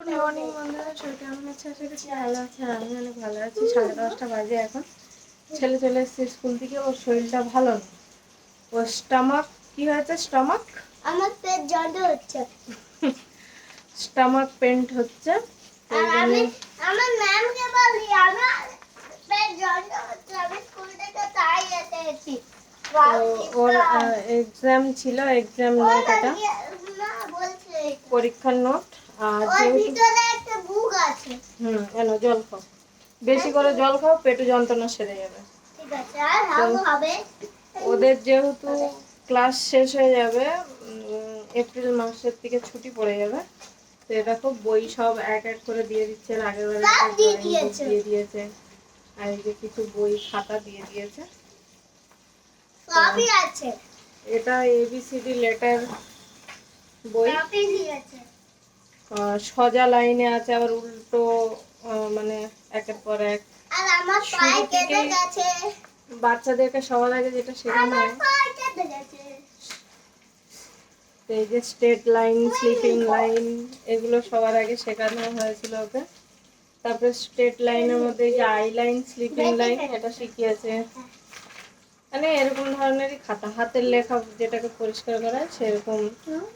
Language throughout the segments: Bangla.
গুড মর্নিং বন্ধুরা। সবাই কেমন আছে? আশা করছি ভালো আছে। আমি অনেক ভালো আছি। সাড়ে দশটা বাজে এখন। ছেলে চলে এসেছে স্কুল থেকে। ওর শরীরটা ভালো না। ওর স্টামাক কি হয়েছে? স্টামাক আমার পেট হচ্ছে। স্টামাক পেন্ট হচ্ছে। আর আমি আমার ম্যামকে বলি আমার পেট জ্বর হচ্ছে। আমি স্কুল থেকে তাই এসেছি। ওর এক্সাম ছিল। এক্সাম নোট এটা। পরীক্ষার নোট আর যেহেতু ভিতরে একটা বুক আছে। হুম এনো জল খাও। বেশি করে জল খাও পেটে যন্ত্রণা সেরে যাবে। ঠিক আছে আর হাবু হবে। ওদের যেহেতু ক্লাস শেষ হয়ে যাবে এপ্রিল মাসের থেকে ছুটি পড়ে যাবে। তো এটা খুব বই সব এক এক করে দিয়ে দিচ্ছে আগের বারে দিয়ে দিয়েছে। আর এই যে কিছু বই খাতা দিয়ে দিয়েছে। সবই আছে। এটা এবিসিডি লেটার বই। দিয়েছে। সোজা লাইনে আছে আবার উল্টো মানে একের পর এক। বাচ্চাদেরকে সবার আগে যেটা শেখানো হয় এই যে স্ট্রেট লাইন স্লিপিং লাইন এগুলো সবার আগে শেখানো হয়েছিল ওকে। তারপরে স্ট্রেট লাইনের মধ্যে এই যে আই লাইন স্লিপিং লাইন এটা শিখিয়েছে। মানে এরকম ধরনেরই খাতা। হাতের লেখা যেটাকে পরিষ্কার করা হয় সেরকম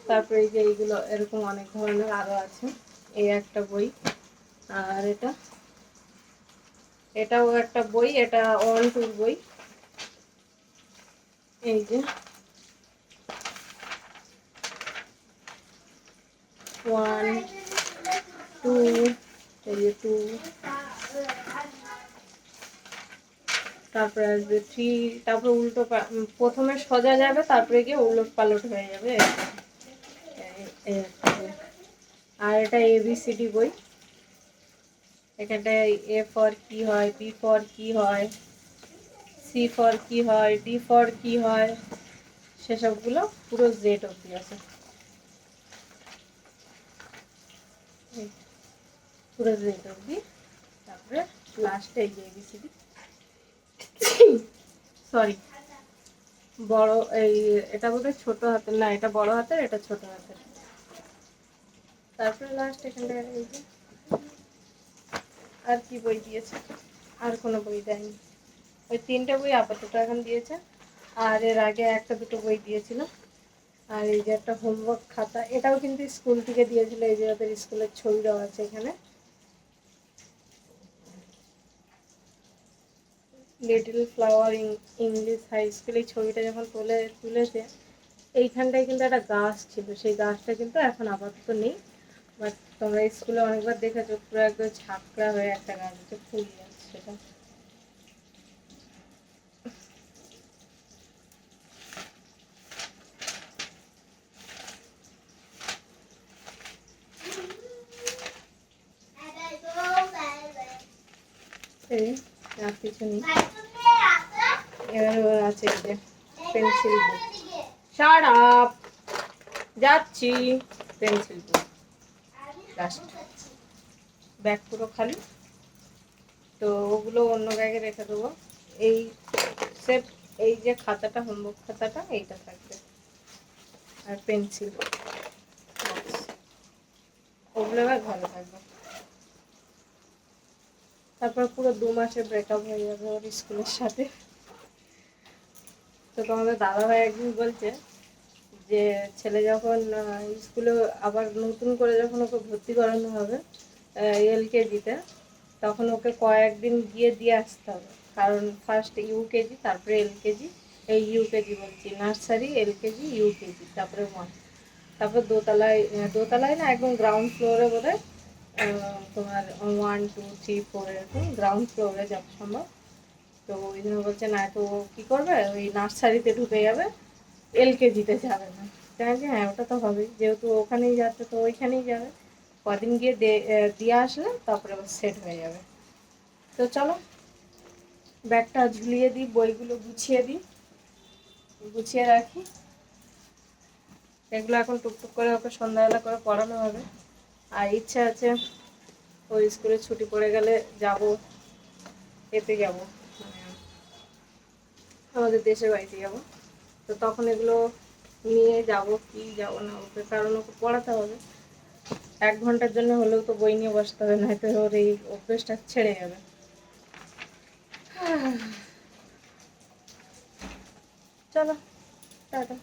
তারপরে এই যে এইগুলো এরকম অনেক ধরনের আরও আছে। এই একটা বই। আর এটা? এটাও একটা বই এটা ওয়ান টুর বই। এই যে। ওয়ান টু এই যে টু। তারপরে আসবে থ্রি, তারপরে উল্টো প্রথমে সোজা যাবে, তারপরে গিয়ে উলট পালট হয়ে যাবে। আর এটা এবিসিডি বই। এখানটায় এ ফর কি হয় বি ফর কি হয় সি ফর কি হয় ডি ফর কি হয়, সেসবগুলো পুরো জেড অব্দি আছে। পুরো জেড অব্দি তারপরে লাস্টে এবিসিডি সরি বড় এই, এটা বোধহয় ছোট হাতের, না, এটা বড় হাতের, এটা ছোট হাতের। তারপরে লাস্ট এখানটা এই যে। আর কি বই দিয়েছে? আর কোনো বই দেয়নি। ওই তিনটে বই আপাতত এখন দিয়েছে। আর এর আগে একটা দুটো বই দিয়েছিল। আর এই যে একটা হোমওয়ার্ক খাতা, এটাও কিন্তু স্কুল থেকে দিয়েছিল। এই যে ওদের স্কুলের ছবি দেওয়া আছে এখানে। Little flower English high school এই ছবিটা যখন তুলে, তুলেছে, এইখানটায় কিন্তু একটা গাছ ছিল। সেই গাছটা কিন্তু এখন আপাতত নেই। বাট তোমরা স্কুলে অনেকবার দেখেছ, পুরো একদম ঝাঁকড়া হয়ে একটা গাছ আছে ফুল গাছ সেটা। এই আর কিছু নেই। এবার ওর আছে যে পেন্সিল বুক শাট আপ যাচ্ছি পেন্সিল বুক লাস্ট ব্যাগ পুরো খালি। তো ওগুলো অন্য ব্যাগে রেখে দেবো। এই সেট এই যে খাতাটা হোমওয়ার্ক খাতাটা, এইটা থাকবে। আর পেন্সিল ওগুলো এবার ঘরে থাকবে। তারপর পুরো দু মাসে ব্রেকআপ হয়ে যাবে ওর স্কুলের সাথে। তো তোমাদের দাদা ভাই একদিন বলছে যে ছেলে যখন স্কুলে আবার নতুন করে যখন ওকে ভর্তি করানো হবে এলকেজিতে তখন ওকে কয়েকদিন গিয়ে দিয়ে আসতে হবে। কারণ ফার্স্ট ইউকেজি তারপরে এলকেজি এই ইউকেজি বলছি। নার্সারি এলকেজি ইউকেজি তারপরে ওয়ান তারপর দোতলায় দোতলায় না, একদম গ্রাউন্ড ফ্লোরে বোধ হয় তোমার ওয়ান টু থ্রি ফোর এরকম গ্রাউন্ড ফ্লোরে যত সম্ভব। তো ওই জন্য বলছে, না, তো কী করবে? ওই নার্সারিতে ঢুকে যাবে এলকেজিতে যাবে না। তাই যে হ্যাঁ ওটা তো হবেই। যেহেতু ওখানেই যাচ্ছে, তো ওইখানেই যাবে। কদিন গিয়ে দিয়ে আসলে তারপরে সেট হয়ে যাবে। তো চলো, ব্যাগটা ঝুলিয়ে দিই, বইগুলো গুছিয়ে দিই, গুছিয়ে রাখি। এগুলো এখন টুকটুক করে ওকে সন্ধ্যাবেলা করে পড়ানো হবে। আর ইচ্ছা আছে ওই স্কুলে ছুটি পড়ে গেলে যাব, এতে যাব মানে আমাদের দেশের বাড়িতে যাব। তো তখন এগুলো নিয়ে যাব কি যাব না ওকে কারণ ওকে পড়াতে হবে। এক ঘণ্টার জন্য হলেও তো বই নিয়ে বসতে হবে, নয়তো ওর এই অভ্যেসটা ছেড়ে যাবে। চলো, টাটা।